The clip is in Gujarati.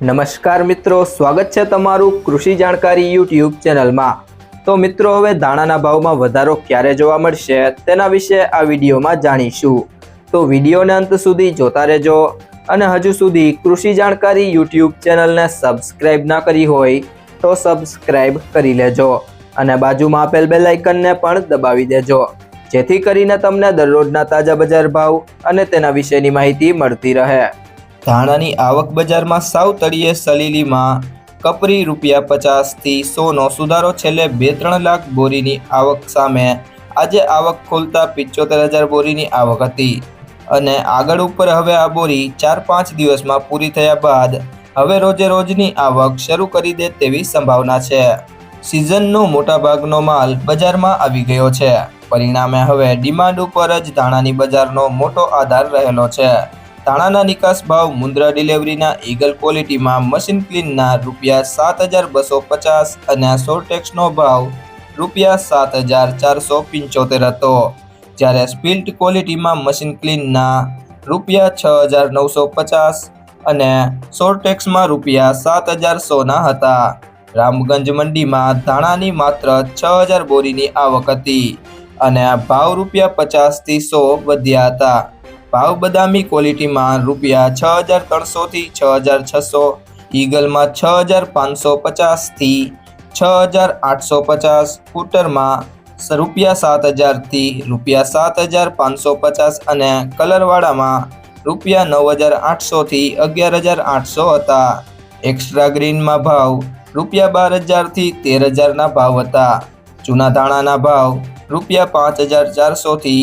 નમસ્કાર મિત્રો, સ્વાગત છે તમારું કૃષિ જાણકારી યુટ્યુબ ચેનલમાં. તો મિત્રો, હવે દાણાના ભાવમાં વધારો ક્યારે જોવા મળશે તેના વિશે આ વિડીયોમાં જાણીશું. તો વિડીયોને અંત સુધી જોતા રહેજો અને હજુ સુધી કૃષિ જાણકારી યુટ્યુબ ચેનલને સબસ્ક્રાઇબ ના કરી હોય તો સબસ્ક્રાઇબ કરી લેજો અને બાજુમાં આપેલ બે લાઇકનને પણ દબાવી દેજો. જેથી કરીને તમને દરરોજના તાજા બજાર ભાવ અને તેના વિશેની માહિતી મળતી રહે. ધાણાની આવક બજારમાં સાવ તળિયે સલીલીમાં. કપરી રૂપિયા પચાસથી સોનો સુધારો છેલ્લે બે ત્રણ લાખ બોરીની આવક સામે. આજે આવક ખોલતા પિચોતેર હજાર બોરીની આવક હતી. અને આગળ ઉપર હવે આ બોરી ચાર પાંચ દિવસમાં પૂરી થયા બાદ હવે રોજે રોજની આવક શરૂ કરી દે તેવી સંભાવના છે. સિઝનનો મોટાભાગનો માલ બજારમાં આવી ગયો છે. પરિણામે હવે ડિમાન્ડ ઉપર જ ધાણાની બજારનો મોટો આધાર રહેલો છે. ધાણાના નિકાસ ભાવ મુન્દ્રા ડિલિવરીના ઈગલ ક્વોલિટીમાં મશીન ક્લીનના રૂપિયા સાત હજાર બસો પચાસ અને સોરટેક્સનો ભાવ રૂપિયા સાત હજાર ચારસો પંચોતેર હતો. જ્યારે સ્પિલ્ટ ક્વોલિટીમાં મશીન ક્લીનના રૂપિયા છ હજાર નવસો પચાસ અને સોરટેક્સમાં રૂપિયા સાત હજાર સોના હતા. રામગંજ મંડીમાં ધાણાની માત્ર છ હજાર બોરીની આવક હતી અને ભાવ રૂપિયા પચાસથી સો વધ્યા હતા. ભાવ બદામી ક્વોલિટીમાં રૂપિયા છ હજાર ત્રણસોથી છ હજાર છસો, ઈગલમાં છ હજાર પાંચસો પચાસથી છ હજાર આઠસો પચાસ સ્કૂટરમાં રૂપિયા સાત હજારથી રૂપિયા સાત હજાર પાંચસો પચાસ અને કલરવાળામાં રૂપિયા નવ હજાર આઠસોથી અગિયાર હજાર આઠસો હતા. એક્સ્ટ્રા ગ્રીનમાં ભાવ રૂપિયા બાર હજારથી તેર હજારના ભાવ હતા. જૂના ધાણાના ભાવ રૂપિયા પાંચ હજાર ચારસોથી